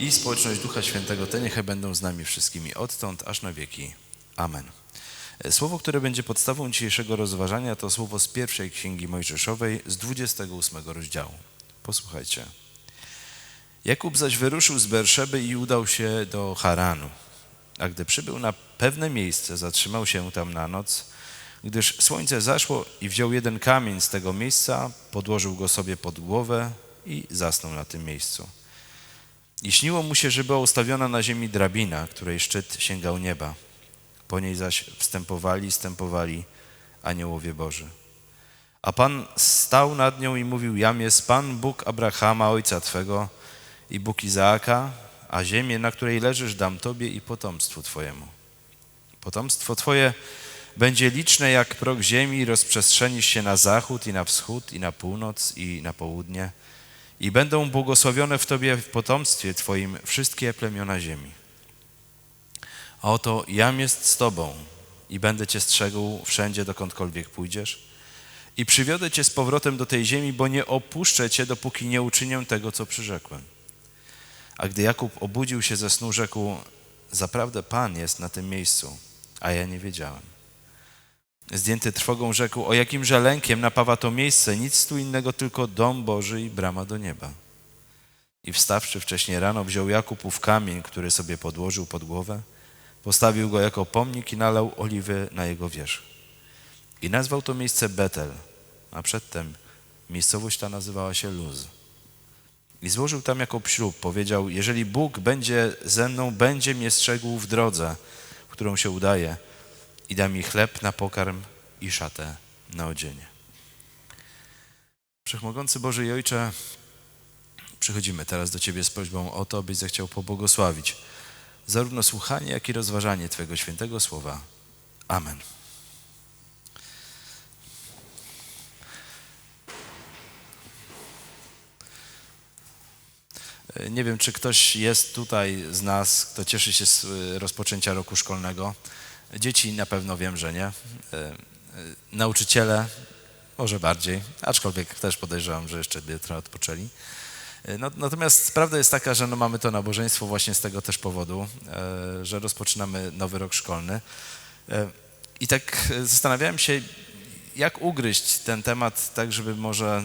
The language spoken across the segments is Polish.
i społeczność Ducha Świętego, te niechaj będą z nami wszystkimi odtąd aż na wieki. Amen. Słowo, które będzie podstawą dzisiejszego rozważania, to słowo z pierwszej Księgi Mojżeszowej z 28 rozdziału. Posłuchajcie. Jakub zaś wyruszył z Berszeby i udał się do Haranu. A gdy przybył na pewne miejsce, zatrzymał się tam na noc, gdyż słońce zaszło i wziął jeden kamień z tego miejsca, podłożył go sobie pod głowę i zasnął na tym miejscu. I śniło mu się, że była ustawiona na ziemi drabina, której szczyt sięgał nieba. Po niej zaś wstępowali, stępowali aniołowie Boży. A Pan stał nad nią i mówił, jam jest Pan, Bóg Abrahama, ojca Twego i Bóg Izaaka, a ziemię, na której leżysz, dam Tobie i potomstwu Twojemu. Potomstwo Twoje będzie liczne jak prog ziemi, rozprzestrzenisz się na zachód i na wschód, i na północ, i na południe. I będą błogosławione w Tobie w potomstwie Twoim wszystkie plemiona ziemi. A oto jam jest z Tobą i będę Cię strzegł wszędzie, dokądkolwiek pójdziesz. I przywiodę Cię z powrotem do tej ziemi, bo nie opuszczę Cię, dopóki nie uczynię tego, co przyrzekłem. A gdy Jakub obudził się ze snu, rzekł, zaprawdę Pan jest na tym miejscu, a ja nie wiedziałem. Zdjęty trwogą rzekł, o jakimże lękiem napawa to miejsce, nic tu innego, tylko dom Boży i brama do nieba. I wstawszy wcześniej rano, wziął Jakub ów kamień, który sobie podłożył pod głowę, postawił go jako pomnik i nalał oliwy na jego wierzch. I nazwał to miejsce Betel, a przedtem miejscowość ta nazywała się Luz. I złożył tam jako ślub, powiedział, jeżeli Bóg będzie ze mną, będzie mnie strzegł w drodze, którą się udaje i da mi chleb na pokarm i szatę na odzienie. Wszechmogący Boże i Ojcze, przychodzimy teraz do Ciebie z prośbą o to, abyś zechciał pobłogosławić zarówno słuchanie, jak i rozważanie Twojego świętego słowa. Amen. Nie wiem, czy ktoś jest tutaj z nas, kto cieszy się z y, rozpoczęcia roku szkolnego. Dzieci na pewno wiem, że nie. Y, y, nauczyciele może bardziej, aczkolwiek też podejrzewam, że jeszcze by trochę odpoczęli. No, natomiast prawda jest taka, że no mamy to nabożeństwo właśnie z tego też powodu, że rozpoczynamy nowy rok szkolny. I tak zastanawiałem się, jak ugryźć ten temat tak, żeby może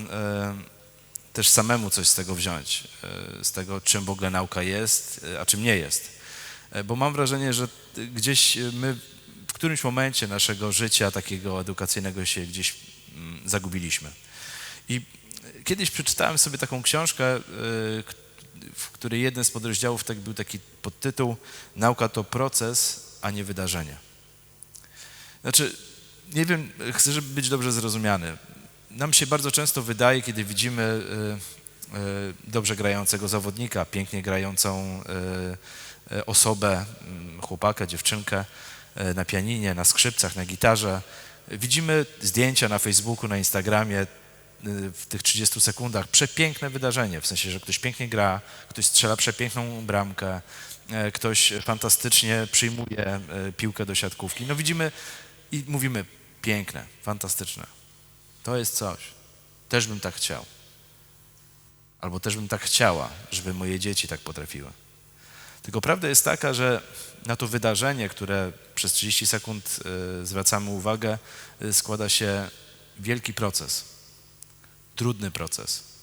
też samemu coś z tego wziąć, e, z tego, czym w ogóle nauka jest, e, a czym nie jest. E, bo mam wrażenie, że gdzieś my którymś momencie naszego życia takiego edukacyjnego się gdzieś mm, zagubiliśmy. I kiedyś przeczytałem sobie taką książkę, w której jeden z podrozdziałów tak był taki podtytuł Nauka to proces, a nie wydarzenie. Znaczy, nie wiem, chcę, żeby być dobrze zrozumiany nam się bardzo często wydaje, kiedy widzimy e, e, dobrze grającego zawodnika, pięknie grającą e, osobę, mm, chłopaka, dziewczynkę na pianinie, na skrzypcach, na gitarze. Widzimy zdjęcia na Facebooku, na Instagramie w tych 30 sekundach. Przepiękne wydarzenie, w sensie, że ktoś pięknie gra, ktoś strzela przepiękną bramkę, ktoś fantastycznie przyjmuje piłkę do siatkówki. No widzimy i mówimy piękne, fantastyczne. To jest coś. Też bym tak chciał. Albo też bym tak chciała, żeby moje dzieci tak potrafiły. Tylko prawda jest taka, że na to wydarzenie, które przez 30 sekund y, zwracamy uwagę, y, składa się wielki proces, trudny proces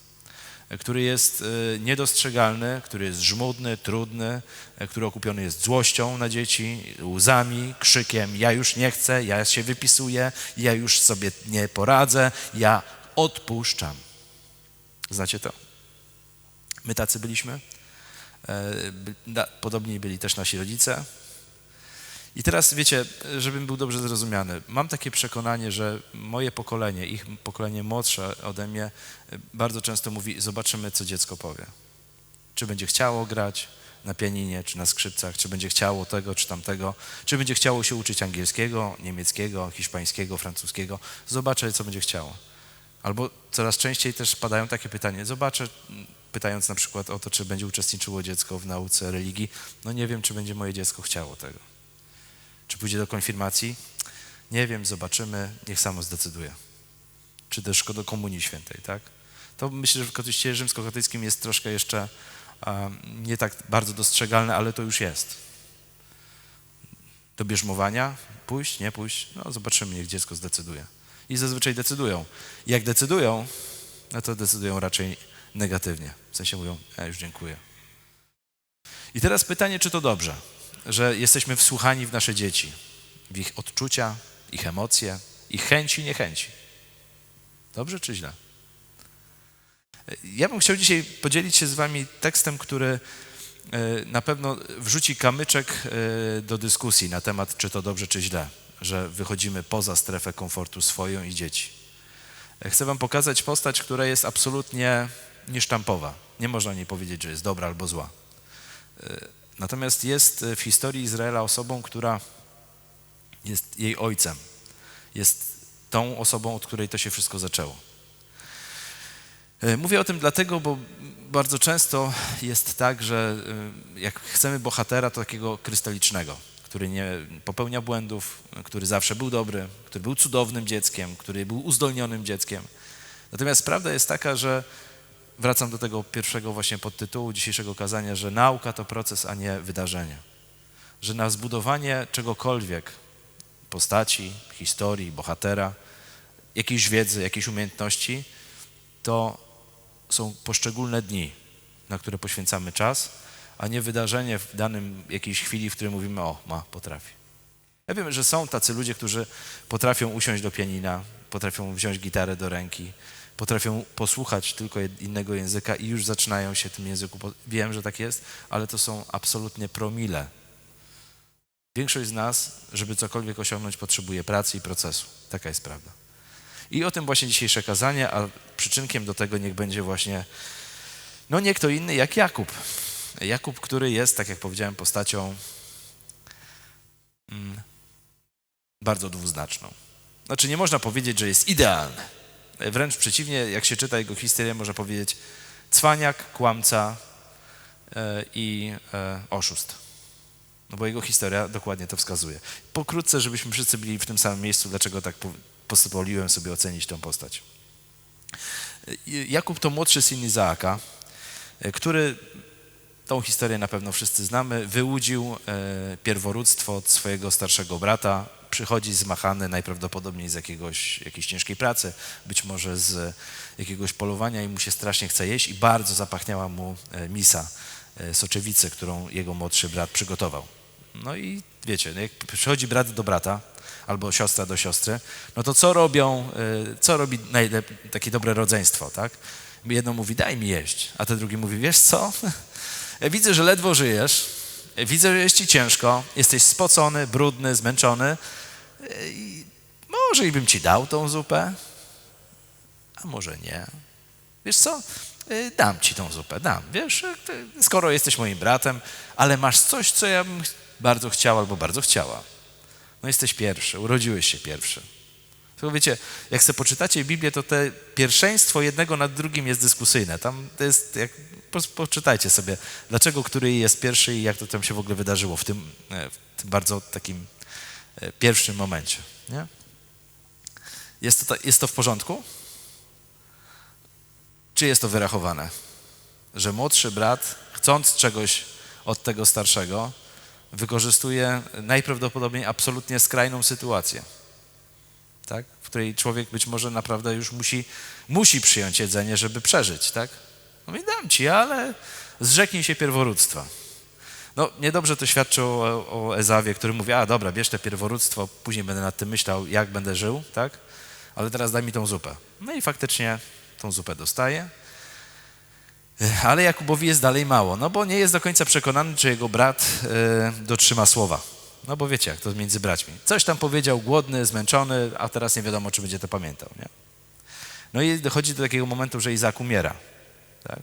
który jest niedostrzegalny, który jest żmudny, trudny, który okupiony jest złością na dzieci, łzami, krzykiem: Ja już nie chcę, ja się wypisuję, ja już sobie nie poradzę, ja odpuszczam. Znacie to? My tacy byliśmy. E, podobni byli też nasi rodzice. I teraz wiecie, żebym był dobrze zrozumiany, mam takie przekonanie, że moje pokolenie, ich pokolenie młodsze ode mnie, bardzo często mówi: Zobaczymy, co dziecko powie. Czy będzie chciało grać na pianinie, czy na skrzypcach, czy będzie chciało tego, czy tamtego, czy będzie chciało się uczyć angielskiego, niemieckiego, hiszpańskiego, francuskiego. Zobaczę, co będzie chciało. Albo coraz częściej też padają takie pytania. Zobaczę, pytając na przykład o to, czy będzie uczestniczyło dziecko w nauce religii. No nie wiem, czy będzie moje dziecko chciało tego. Czy pójdzie do konfirmacji? Nie wiem, zobaczymy, niech samo zdecyduje. Czy też do Komunii Świętej, tak? To myślę, że w Kościele rzymskokatolickim jest troszkę jeszcze a, nie tak bardzo dostrzegalne, ale to już jest. Do bierzmowania? Pójść, nie pójść? No zobaczymy, niech dziecko zdecyduje. I zazwyczaj decydują. Jak decydują, no to decydują raczej negatywnie. W sensie mówią, ja już dziękuję. I teraz pytanie, czy to dobrze, że jesteśmy wsłuchani w nasze dzieci, w ich odczucia, ich emocje, ich chęci, niechęci. Dobrze czy źle? Ja bym chciał dzisiaj podzielić się z wami tekstem, który e, na pewno wrzuci kamyczek e, do dyskusji na temat, czy to dobrze, czy źle, że wychodzimy poza strefę komfortu swoją i dzieci. E, chcę wam pokazać postać, która jest absolutnie niesztampowa. Nie można niej powiedzieć, że jest dobra albo zła. Natomiast jest w historii Izraela osobą, która jest jej ojcem. Jest tą osobą, od której to się wszystko zaczęło. E, mówię o tym dlatego, bo bardzo często jest tak, że e, jak chcemy bohatera, to takiego krystalicznego, który nie popełnia błędów, który zawsze był dobry, który był cudownym dzieckiem, który był uzdolnionym dzieckiem. Natomiast prawda jest taka, że wracam do tego pierwszego właśnie podtytułu dzisiejszego kazania, że nauka to proces, a nie wydarzenie. Że na zbudowanie czegokolwiek, postaci, historii, bohatera, jakiejś wiedzy, jakiejś umiejętności, to są poszczególne dni, na które poświęcamy czas, a nie wydarzenie w danym jakiejś chwili, w której mówimy, o, ma, potrafi. Ja wiem, że są tacy ludzie, którzy potrafią usiąść do pianina, potrafią wziąć gitarę do ręki, potrafią posłuchać tylko innego języka i już zaczynają się tym języku. Wiem, że tak jest, ale to są absolutnie promile. Większość z nas, żeby cokolwiek osiągnąć, potrzebuje pracy i procesu. Taka jest prawda. I o tym właśnie dzisiejsze kazanie, a przyczynkiem do tego niech będzie właśnie, no nie kto inny jak Jakub. Jakub, który jest, tak jak powiedziałem, postacią mm, bardzo dwuznaczną. Znaczy nie można powiedzieć, że jest idealny. Wręcz przeciwnie, jak się czyta jego historię, można powiedzieć cwaniak, kłamca e, i e, oszust. No bo jego historia dokładnie to wskazuje. Pokrótce, żebyśmy wszyscy byli w tym samym miejscu, dlaczego tak pozwoliłem sobie ocenić tę postać. Jakub to młodszy syn Izaaka, który, tą historię na pewno wszyscy znamy, wyłudził e, pierworództwo od swojego starszego brata, przychodzi zmachany najprawdopodobniej z jakiegoś, jakiejś ciężkiej pracy, być może z jakiegoś polowania i mu się strasznie chce jeść i bardzo zapachniała mu e, misa, e, soczewicy, którą jego młodszy brat przygotował. No i wiecie, no jak przychodzi brat do brata, albo siostra do siostry, no to co robią, y, co robi takie dobre rodzeństwo, tak? Jedno mówi, daj mi jeść, a ten drugi mówi, wiesz co, widzę, że ledwo żyjesz, widzę, że jest ci ciężko, jesteś spocony, brudny, zmęczony, y, może i bym ci dał tą zupę, a może nie. Wiesz co, y, dam ci tą zupę, dam, wiesz, skoro jesteś moim bratem, ale masz coś, co ja bym bardzo chciał albo bardzo chciała. No jesteś pierwszy, urodziłeś się pierwszy. To wiecie, jak sobie poczytacie Biblię, to te pierwszeństwo jednego nad drugim jest dyskusyjne. Tam to jest, jak, poczytajcie sobie, dlaczego który jest pierwszy i jak to tam się w ogóle wydarzyło w tym, e, w tym bardzo takim e, pierwszym momencie. Nie? Jest, to, jest to w porządku? Czy jest to wyrachowane? Że młodszy brat, chcąc czegoś od tego starszego, wykorzystuje najprawdopodobniej absolutnie skrajną sytuację, tak? w której człowiek być może naprawdę już musi, musi przyjąć jedzenie, żeby przeżyć. Tak? No i dam ci, ale zrzeknij się pierworództwa. No, niedobrze to świadczy o, o Ezawie, który mówi, a dobra, bierz te pierworództwo, później będę nad tym myślał, jak będę żył, tak? Ale teraz daj mi tą zupę. No i faktycznie tą zupę dostaje. Ale Jakubowi jest dalej mało, no bo nie jest do końca przekonany, czy jego brat y, dotrzyma słowa. No bo wiecie, jak to między braćmi. Coś tam powiedział, głodny, zmęczony, a teraz nie wiadomo, czy będzie to pamiętał. Nie? No i dochodzi do takiego momentu, że Izak umiera. Tak?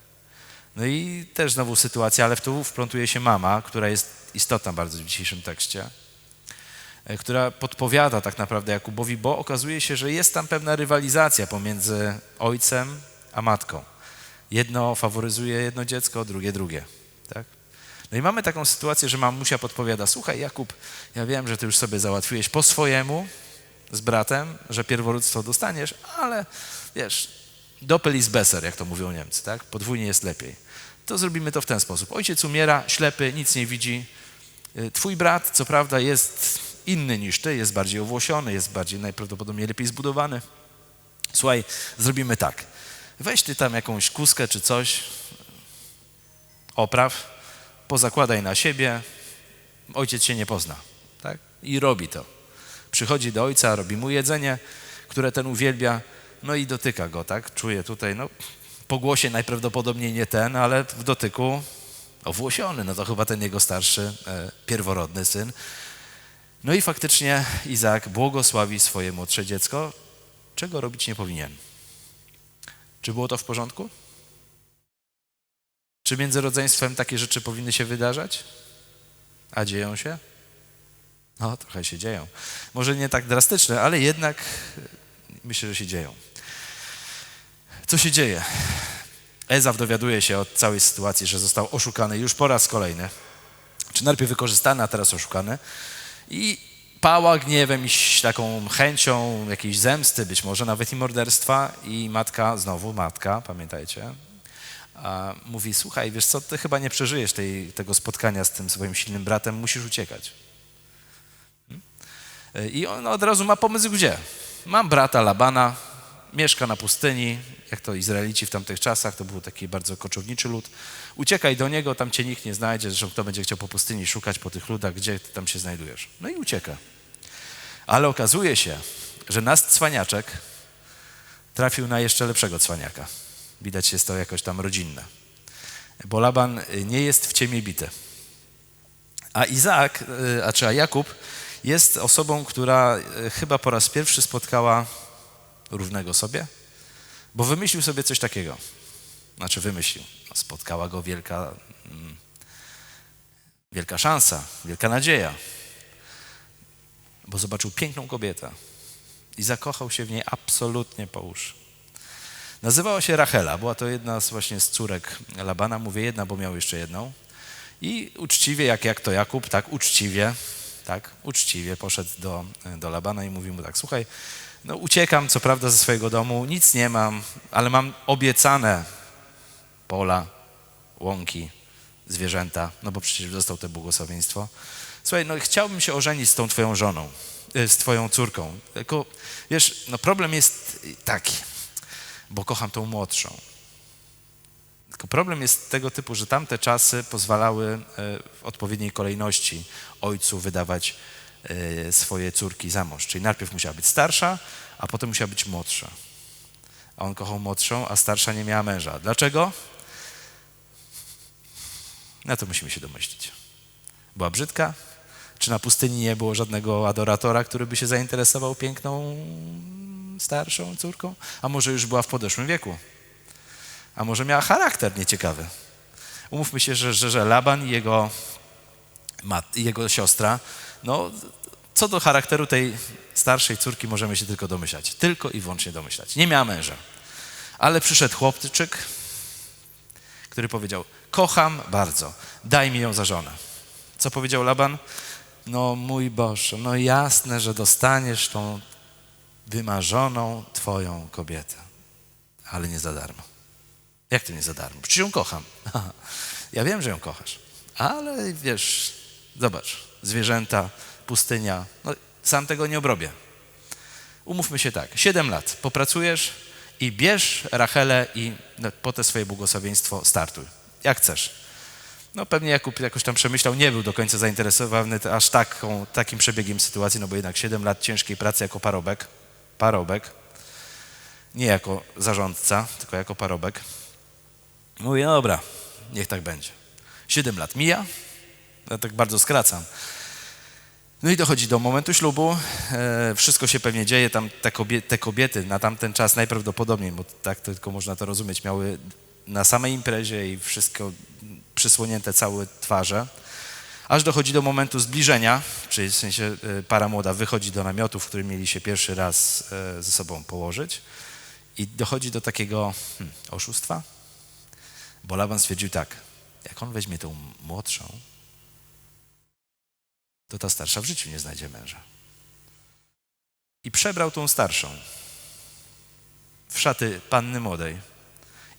No i też znowu sytuacja, ale w tu wplątuje się mama, która jest istotna bardzo w dzisiejszym tekście, e, która podpowiada tak naprawdę Jakubowi, bo okazuje się, że jest tam pewna rywalizacja pomiędzy ojcem a matką. Jedno faworyzuje jedno dziecko, drugie drugie. Tak? No i mamy taką sytuację, że mamusia podpowiada, słuchaj Jakub, ja wiem, że ty już sobie załatwiłeś po swojemu z bratem, że pierworództwo dostaniesz, ale wiesz, doppel ist besser, jak to mówią Niemcy, tak? Podwójnie jest lepiej. to zrobimy to w ten sposób. Ojciec umiera, ślepy, nic nie widzi. Y, Twój brat, co prawda, jest inny niż ty, jest bardziej owłosiony, jest bardziej najprawdopodobniej lepiej zbudowany. Słuchaj, zrobimy tak. Weź ty tam jakąś kuskę czy coś, opraw, pozakładaj na siebie, ojciec się nie pozna. Tak? I robi to. Przychodzi do ojca, robi mu jedzenie, które ten uwielbia, no i dotyka go, tak? Czuje tutaj, no po głosie najprawdopodobniej nie ten, ale w dotyku owłosiony, no to chyba ten jego starszy, e, pierworodny syn. No i faktycznie Izaak błogosławi swoje młodsze dziecko, czego robić nie powinien. Czy było to w porządku? Czy między rodzeństwem takie rzeczy powinny się wydarzać? A dzieją się? No, trochę się dzieją. Może nie tak drastyczne, ale jednak myślę, że się dzieją. Co się dzieje? Ezaw dowiaduje się od całej sytuacji, że został oszukany już po raz kolejny. Czy najpierw wykorzystany, a teraz oszukany. I pała gniewem i taką chęcią jakiejś zemsty, być może nawet i morderstwa. I matka, znowu matka, pamiętajcie, a mówi, słuchaj, wiesz co, ty chyba nie przeżyjesz tej, tego spotkania z tym swoim silnym bratem, musisz uciekać. Hmm? I on od razu ma pomysł gdzie? Mam brata Labana, mieszka na pustyni, jak to Izraelici w tamtych czasach, to był taki bardzo koczowniczy lud. Uciekaj do niego, tam cię nikt nie znajdzie, zresztą kto będzie chciał po pustyni szukać po tych ludach, gdzie ty tam się znajdujesz. No i ucieka. Ale okazuje się, że nasz cwaniaczek trafił na jeszcze lepszego cwaniaka. Widać jest to jakoś tam rodzinne. Bo Laban nie jest w ciemię bity. A Izaak, y, a czy a Jakub jest osobą, która y, chyba po raz pierwszy spotkała równego sobie, bo wymyślił sobie coś takiego. Znaczy wymyślił. No, spotkała go wielka, mm, wielka szansa, wielka nadzieja, bo zobaczył piękną kobietę i zakochał się w niej absolutnie po uszy. Nazywała się Rachela, była to jedna z właśnie z córek Labana, mówię jedna, bo miał jeszcze jedną. I uczciwie, jak, jak to Jakub, tak uczciwie, tak, uczciwie poszedł do, do Labana i mówił mu tak, słuchaj, no uciekam co prawda ze swojego domu, nic nie mam, ale mam obiecane pola, łąki, zwierzęta, no bo przecież dostał to błogosławieństwo. Słuchaj, no chciałbym się ożenić z tą twoją żoną, e, z twoją córką. Tylko, wiesz, no problem jest taki, bo kocham tą młodszą. Tylko problem jest tego typu, że tamte czasy pozwalały e, w odpowiedniej kolejności ojcu wydawać e, swoje córki za mąż. Czyli najpierw musiała być starsza, a potem musiała być młodsza. A on kochał młodszą, a starsza nie miała męża. Dlaczego? Na to musimy się domyślić. Była brzydka? Czy na pustyni nie było żadnego adoratora, który by się zainteresował piękną starszą córką? A może już była w podeszłym wieku? A może miała charakter nieciekawy? Umówmy się, że, że, że Laban i jego, mat, jego siostra, no co do charakteru tej starszej córki możemy się tylko domyślać. Tylko i wyłącznie domyślać. Nie miała męża. Ale przyszedł chłopczyk, który powiedział, kocham bardzo, daj mi ją za żonę. Co powiedział Laban? No mój Boże, no jasne, że dostaniesz tą wymarzoną Twoją kobietę, ale nie za darmo. Jak to nie za darmo? Przecież ją kocham. Ja wiem, że ją kochasz, ale wiesz, zobacz, zwierzęta, pustynia, no, sam tego nie obrobię. Umówmy się tak, siedem lat popracujesz i bierz Rachelę i no, po te swoje błogosławieństwo startuj. Jak chcesz. No pewnie Jakub jakoś tam przemyślał, nie był do końca zainteresowany aż taką, takim przebiegiem sytuacji, no bo jednak siedem lat ciężkiej pracy jako parobek, parobek, nie jako zarządca, tylko jako parobek. Mówię, no dobra, niech tak będzie. Siedem lat mija, ja tak bardzo skracam. No i dochodzi do momentu ślubu, e, wszystko się pewnie dzieje, tam te kobiety, te kobiety na tamten czas najprawdopodobniej, bo tak tylko można to rozumieć, miały na samej imprezie i wszystko przysłonięte całe twarze, aż dochodzi do momentu zbliżenia, czyli w sensie e, para młoda wychodzi do namiotu, w którym mieli się pierwszy raz e, ze sobą położyć i dochodzi do takiego hmm, oszustwa, bo Laban stwierdził tak, jak on weźmie tą młodszą, to ta starsza w życiu nie znajdzie męża. I przebrał tą starszą w szaty panny młodej.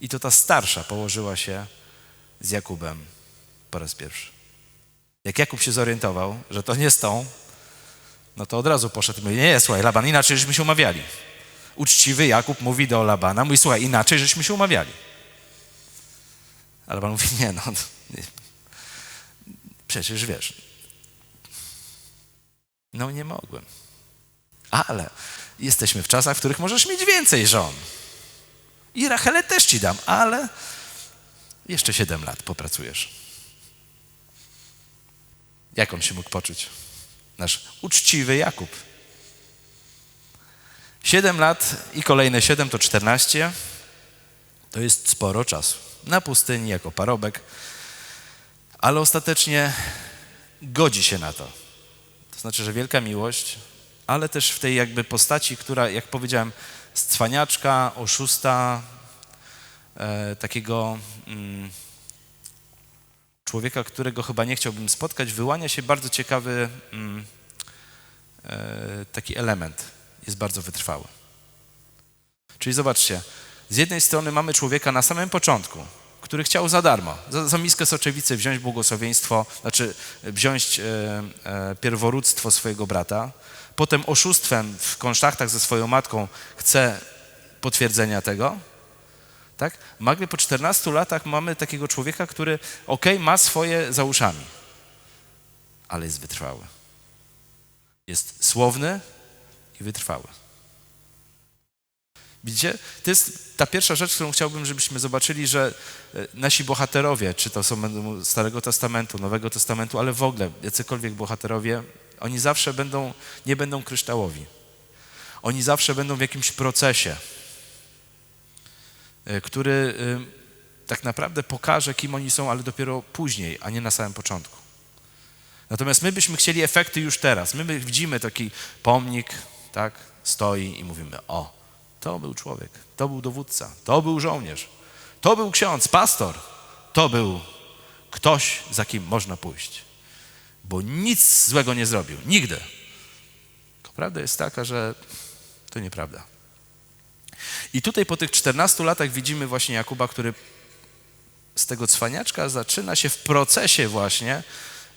I to ta starsza położyła się z Jakubem po raz pierwszy. Jak Jakub się zorientował, że to nie z tą, no to od razu poszedł i mówi, nie, słuchaj, Laban, inaczej żeśmy się umawiali. Uczciwy Jakub mówi do Labana, mówi, słuchaj, inaczej żeśmy się umawiali. A Laban mówi, nie, no, nie. przecież wiesz, no nie mogłem. Ale jesteśmy w czasach, w których możesz mieć więcej żon. I Rachelę też ci dam, ale jeszcze siedem lat popracujesz. Jak on się mógł poczuć? Nasz uczciwy Jakub. Siedem lat i kolejne siedem to czternaście. To jest sporo czasu. Na pustyni jako parobek, ale ostatecznie godzi się na to. To znaczy, że wielka miłość, ale też w tej jakby postaci, która, jak powiedziałem, cwaniaczka, oszusta, e, takiego mm, człowieka, którego chyba nie chciałbym spotkać, wyłania się bardzo ciekawy mm, e, taki element. Jest bardzo wytrwały. Czyli zobaczcie, z jednej strony mamy człowieka na samym początku, który chciał za darmo, za, za miskę soczewicy wziąć błogosławieństwo, znaczy wziąć e, e, pierworództwo swojego brata, potem oszustwem w konsztachtach ze swoją matką chce potwierdzenia tego, tak? Nagle po 14 latach mamy takiego człowieka, który ok, ma swoje za uszami, ale jest wytrwały. Jest słowny i wytrwały. Widzicie? To jest ta pierwsza rzecz, którą chciałbym, żebyśmy zobaczyli, że e, nasi bohaterowie, czy to są Starego Testamentu, Nowego Testamentu, ale w ogóle jacykolwiek bohaterowie, oni zawsze będą, nie będą kryształowi. Oni zawsze będą w jakimś procesie, e, który e, tak naprawdę pokaże, kim oni są, ale dopiero później, a nie na samym początku. Natomiast my byśmy chcieli efekty już teraz. My widzimy taki pomnik, tak, stoi i mówimy, o, to był człowiek, to był dowódca, to był żołnierz, to był ksiądz, pastor, to był ktoś, za kim można pójść. Bo nic złego nie zrobił, nigdy. Prawda jest taka, że to nieprawda. I tutaj po tych 14 latach widzimy właśnie Jakuba, który z tego cwaniaczka zaczyna się w procesie właśnie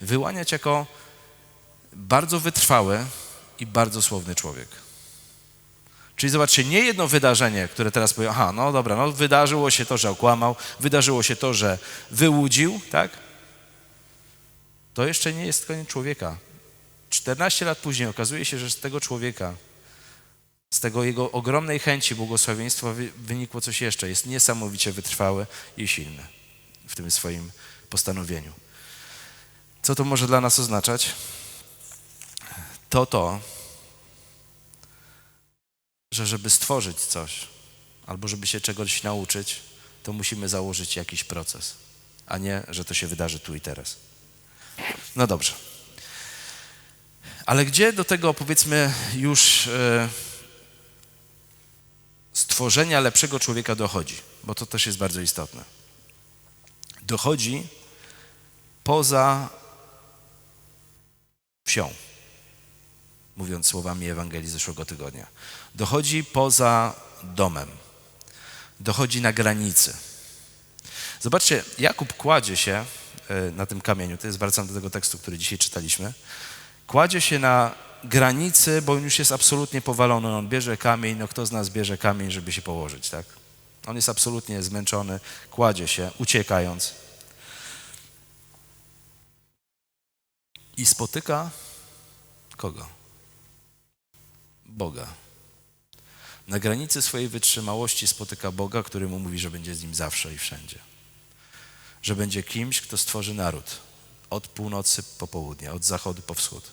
wyłaniać jako bardzo wytrwały i bardzo słowny człowiek. Czyli zobaczcie, nie jedno wydarzenie, które teraz powiem, aha, no dobra, no wydarzyło się to, że okłamał, wydarzyło się to, że wyłudził, tak? To jeszcze nie jest koniec człowieka. 14 lat później okazuje się, że z tego człowieka, z tego jego ogromnej chęci błogosławieństwa wynikło coś jeszcze. Jest niesamowicie wytrwały i silny w tym swoim postanowieniu. Co to może dla nas oznaczać? To to, że żeby stworzyć coś albo żeby się czegoś nauczyć, to musimy założyć jakiś proces, a nie, że to się wydarzy tu i teraz. No dobrze. Ale gdzie do tego, powiedzmy, już e, stworzenia lepszego człowieka dochodzi? Bo to też jest bardzo istotne. Dochodzi poza wsią mówiąc słowami Ewangelii zeszłego tygodnia. Dochodzi poza domem, dochodzi na granicy. Zobaczcie, Jakub kładzie się na tym kamieniu, to jest wracam do tego tekstu, który dzisiaj czytaliśmy, kładzie się na granicy, bo on już jest absolutnie powalony, on bierze kamień, no kto z nas bierze kamień, żeby się położyć, tak? On jest absolutnie zmęczony, kładzie się, uciekając. I spotyka kogo? Boga. Na granicy swojej wytrzymałości spotyka Boga, który mu mówi, że będzie z nim zawsze i wszędzie. Że będzie kimś, kto stworzy naród od północy po południe, od zachodu po wschód.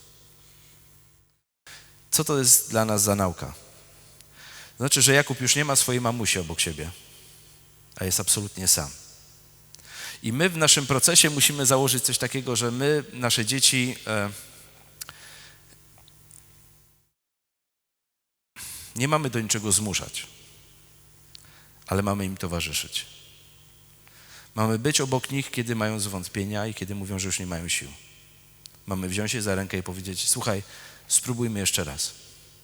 Co to jest dla nas za nauka? Znaczy, że Jakub już nie ma swojej mamusi obok siebie, a jest absolutnie sam. I my w naszym procesie musimy założyć coś takiego, że my, nasze dzieci, e, Nie mamy do niczego zmuszać, ale mamy im towarzyszyć. Mamy być obok nich, kiedy mają zwątpienia i kiedy mówią, że już nie mają sił. Mamy wziąć się za rękę i powiedzieć: Słuchaj, spróbujmy jeszcze raz,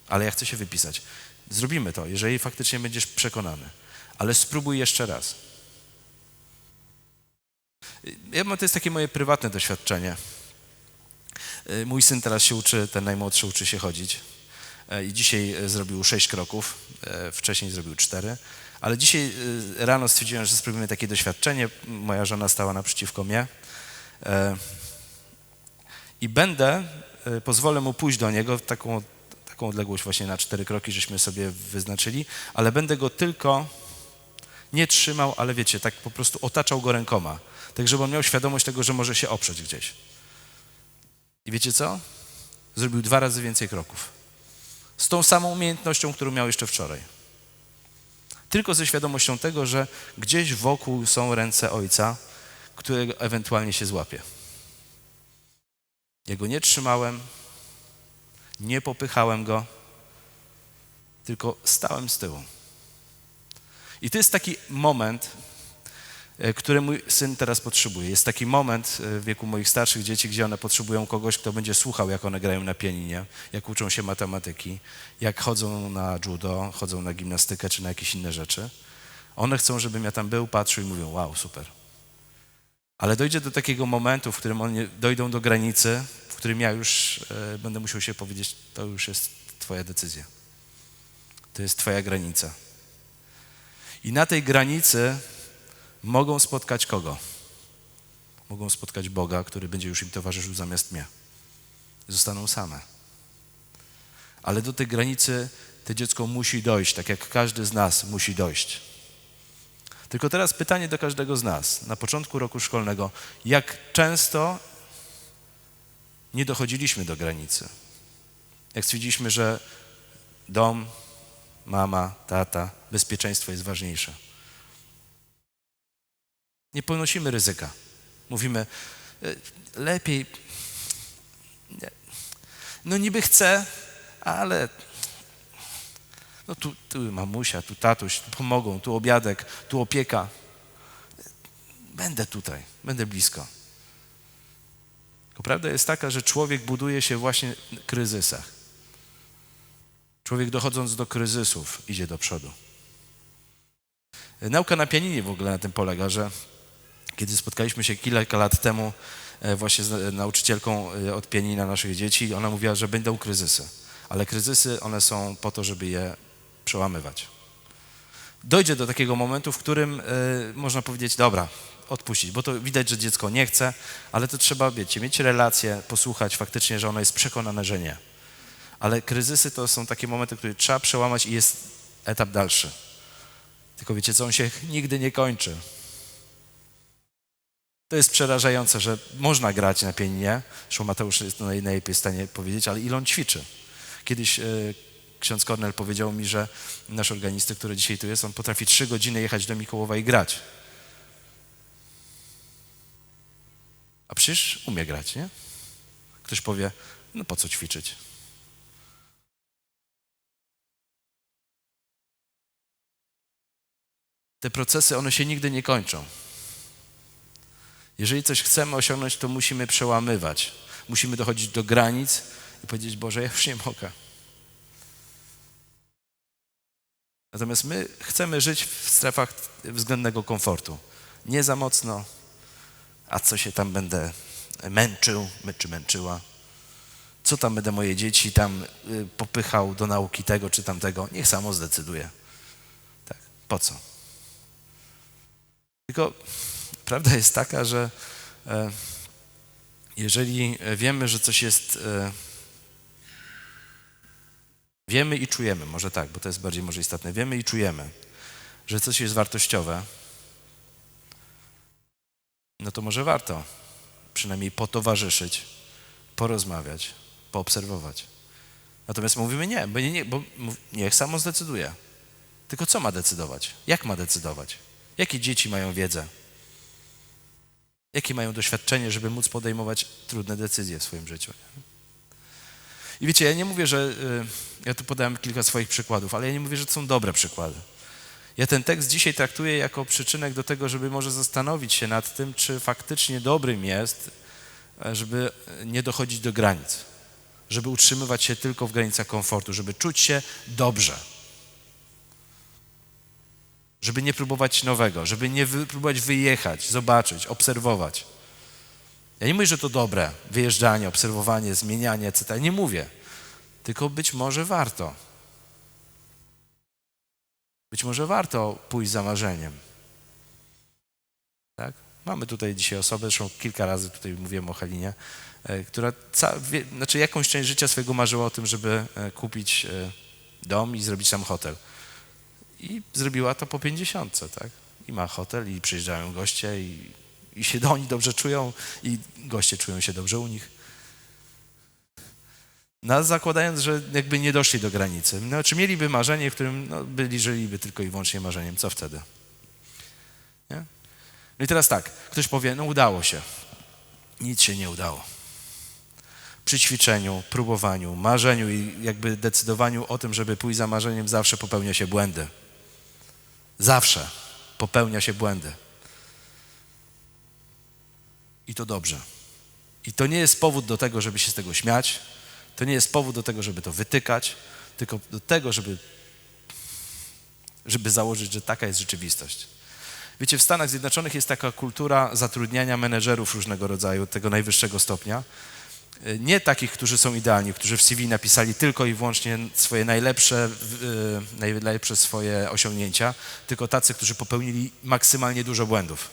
ale ja chcę się wypisać. Zrobimy to, jeżeli faktycznie będziesz przekonany, ale spróbuj jeszcze raz. Ja mam, to jest takie moje prywatne doświadczenie. Mój syn teraz się uczy, ten najmłodszy uczy się chodzić. E, I dzisiaj e, zrobił sześć kroków, e, wcześniej zrobił cztery. Ale dzisiaj y, rano stwierdziłem, że spróbujemy takie doświadczenie. Moja żona stała naprzeciwko mnie. E, I będę, e, pozwolę mu pójść do niego taką, taką odległość właśnie na cztery kroki, żeśmy sobie wyznaczyli, ale będę go tylko nie trzymał, ale wiecie, tak po prostu otaczał go rękoma, tak żeby on miał świadomość tego, że może się oprzeć gdzieś. I wiecie co? Zrobił dwa razy więcej kroków. Z tą samą umiejętnością, którą miał jeszcze wczoraj. Tylko ze świadomością tego, że gdzieś wokół są ręce ojca, którego ewentualnie się złapie. Ja go nie trzymałem, nie popychałem go, tylko stałem z tyłu. I to jest taki moment, e, który mój syn teraz potrzebuje. Jest taki moment e, w wieku moich starszych dzieci, gdzie one potrzebują kogoś, kto będzie słuchał, jak one grają na pianinie, jak uczą się matematyki, jak chodzą na judo, chodzą na gimnastykę czy na jakieś inne rzeczy. One chcą, żebym ja tam był, patrzył i mówił, wow, super. Ale dojdzie do takiego momentu, w którym oni dojdą do granicy, w którym ja już e, będę musiał się powiedzieć, to już jest twoja decyzja. To jest twoja granica. I na tej granicy mogą spotkać kogo? Mogą spotkać Boga, który będzie już im towarzyszył zamiast mnie. Zostaną same. Ale do tej granicy to dziecko musi dojść, tak jak każdy z nas musi dojść. Tylko teraz pytanie do każdego z nas na początku roku szkolnego: jak często nie dochodziliśmy do granicy? Jak stwierdziliśmy, że dom, mama, tata, bezpieczeństwo jest ważniejsze. Nie ponosimy ryzyka. Mówimy, e, lepiej, no niby chcę, ale no tu, tu mamusia, tu tatuś, tu pomogą, tu obiadek, tu opieka. Będę tutaj, będę blisko. Prawda jest taka, że człowiek buduje się właśnie w kryzysach. Człowiek dochodząc do kryzysów idzie do przodu. Nauka na pianinie w ogóle na tym polega, że kiedy spotkaliśmy się kilka lat temu e, właśnie z nauczycielką e, od pianina naszych dzieci, ona mówiła, że będą kryzysy, ale kryzysy one są po to, żeby je przełamywać. Dojdzie do takiego momentu, w którym y, można powiedzieć, dobra, odpuścić, bo to widać, że dziecko nie chce, ale to trzeba, wiecie, mieć relację, posłuchać faktycznie, że ono jest przekonane, że nie. Ale kryzysy to są takie momenty, które trzeba przełamać i jest etap dalszy. Tylko wiecie co, on się nigdy nie kończy. To jest przerażające, że można grać na pianinie, zresztą Mateusz jest najlepiej w stanie powiedzieć, ale ile on ćwiczy. Kiedyś y, ksiądz Kornel powiedział mi, że nasz organista, który dzisiaj tu jest, on potrafi trzy godziny jechać do Mikołowa i grać. A przecież umie grać, nie? Ktoś powie, no po co ćwiczyć? Te procesy, one się nigdy nie kończą. Jeżeli coś chcemy osiągnąć, to musimy przełamywać. Musimy dochodzić do granic i powiedzieć, Boże, ja już nie mogę. Natomiast my chcemy żyć w strefach względnego komfortu. Nie za mocno, a co się tam będę męczył, czy męczyła. Co tam będę moje dzieci tam y, popychał do nauki tego czy tamtego. Niech samo zdecyduje. Tak, po co? Tylko prawda jest taka, że e, jeżeli wiemy, że coś jest e, Wiemy i czujemy, może tak, bo to jest bardziej może istotne. Wiemy i czujemy, że coś jest wartościowe, no to może warto przynajmniej potowarzyszyć, porozmawiać, poobserwować. Natomiast mówimy nie, bo, nie, nie, bo niech samo zdecyduje. Tylko co ma decydować? Jak ma decydować? Jakie dzieci mają wiedzę? Jakie mają doświadczenie, żeby móc podejmować trudne decyzje w swoim życiu? I wiecie, ja nie mówię, że. Y, ja tu podałem kilka swoich przykładów, ale ja nie mówię, że to są dobre przykłady. Ja ten tekst dzisiaj traktuję jako przyczynek do tego, żeby może zastanowić się nad tym, czy faktycznie dobrym jest, e, żeby nie dochodzić do granic, żeby utrzymywać się tylko w granicach komfortu, żeby czuć się dobrze. Żeby nie próbować nowego, żeby nie próbować wyjechać, zobaczyć, obserwować. Ja nie mówię, że to dobre, wyjeżdżanie, obserwowanie, zmienianie, etc. Nie mówię. Tylko być może warto. Być może warto pójść za marzeniem. Tak? Mamy tutaj dzisiaj osobę, zresztą kilka razy tutaj mówiłem o Halinie, e, która ca, wie, znaczy jakąś część życia swojego marzyła o tym, żeby e, kupić e, dom i zrobić tam hotel. I zrobiła to po pięćdziesiątce, tak? I ma hotel, i przyjeżdżają goście, i, i się do oni dobrze czują, i goście czują się dobrze u nich. No, zakładając, że jakby nie doszli do granicy. No, czy mieliby marzenie, w którym no, byli, żyliby tylko i wyłącznie marzeniem, co wtedy? Nie? No i teraz tak, ktoś powie, no udało się. Nic się nie udało. Przy ćwiczeniu, próbowaniu, marzeniu i jakby decydowaniu o tym, żeby pójść za marzeniem, zawsze popełnia się błędy. Zawsze popełnia się błędy. I to dobrze. I to nie jest powód do tego, żeby się z tego śmiać, to nie jest powód do tego, żeby to wytykać, tylko do tego, żeby, żeby założyć, że taka jest rzeczywistość. Wiecie, w Stanach Zjednoczonych jest taka kultura zatrudniania menedżerów różnego rodzaju, tego najwyższego stopnia. Nie takich, którzy są idealni, którzy w CV napisali tylko i wyłącznie swoje najlepsze, yy, najlepsze swoje osiągnięcia, tylko tacy, którzy popełnili maksymalnie dużo błędów.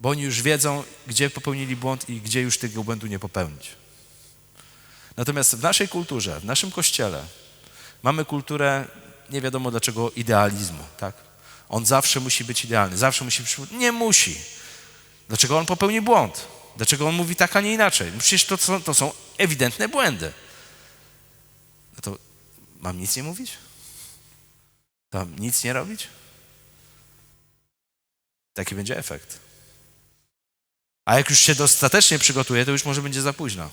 Bo oni już wiedzą, gdzie popełnili błąd i gdzie już tego błędu nie popełnić. Natomiast w naszej kulturze, w naszym kościele mamy kulturę, nie wiadomo dlaczego, idealizmu. Tak? On zawsze musi być idealny, zawsze musi być... Nie musi. Dlaczego on popełni błąd? Dlaczego on mówi tak, a nie inaczej? No przecież to są, to są ewidentne błędy. No to mam nic nie mówić? Mam nic nie robić? Taki będzie efekt. A jak już się dostatecznie przygotuje, to już może będzie za późno.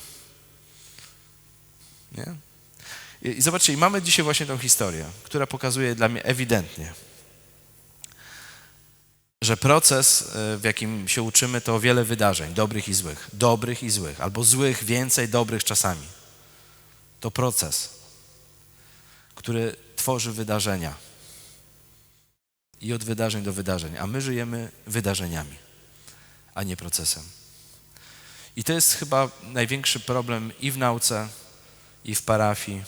Nie? I zobaczcie, i mamy dzisiaj właśnie tą historię, która pokazuje dla mnie ewidentnie, że proces, e, w jakim się uczymy, to wiele wydarzeń, dobrych i złych, dobrych i złych, albo złych więcej, dobrych czasami. To proces, który tworzy wydarzenia. I od wydarzeń do wydarzeń, a my żyjemy wydarzeniami, a nie procesem. I to jest chyba największy problem i w nauce, i w parafii,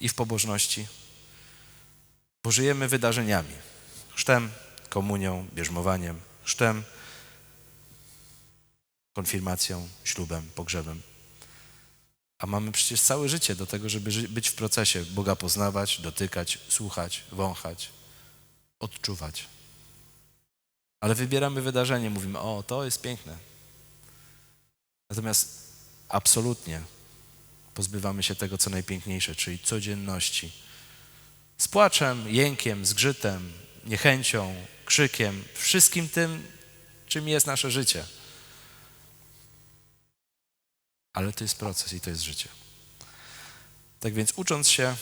i w pobożności, bo żyjemy wydarzeniami. Chrztem, komunią, bierzmowaniem, chrztem, konfirmacją, ślubem, pogrzebem. A mamy przecież całe życie do tego, żeby być w procesie Boga poznawać, dotykać, słuchać, wąchać, odczuwać. Ale wybieramy wydarzenie, mówimy, o, to jest piękne. Natomiast absolutnie pozbywamy się tego, co najpiękniejsze, czyli codzienności. Z płaczem, jękiem, zgrzytem, niechęcią, krzykiem, wszystkim tym, czym jest nasze życie. Ale to jest proces i to jest życie. Tak więc ucząc się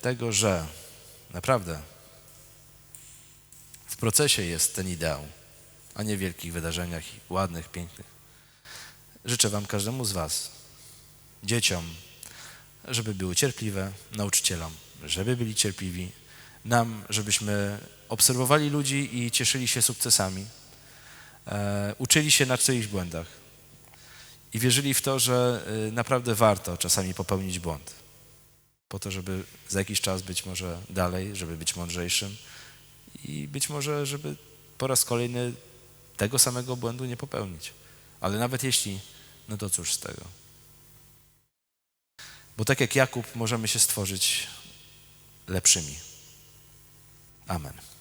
tego, że naprawdę w procesie jest ten ideał, a nie w wielkich wydarzeniach, ładnych, pięknych. Życzę Wam każdemu z Was, dzieciom, żeby były cierpliwe, nauczycielom, żeby byli cierpliwi, nam, żebyśmy obserwowali ludzi i cieszyli się sukcesami, e, uczyli się na czyichś błędach i wierzyli w to, że e, naprawdę warto czasami popełnić błąd, po to, żeby za jakiś czas być może dalej, żeby być mądrzejszym i być może, żeby po raz kolejny tego samego błędu nie popełnić. Ale nawet jeśli, no to cóż z tego. Bo tak jak Jakub możemy się stworzyć lepszymi. Amen.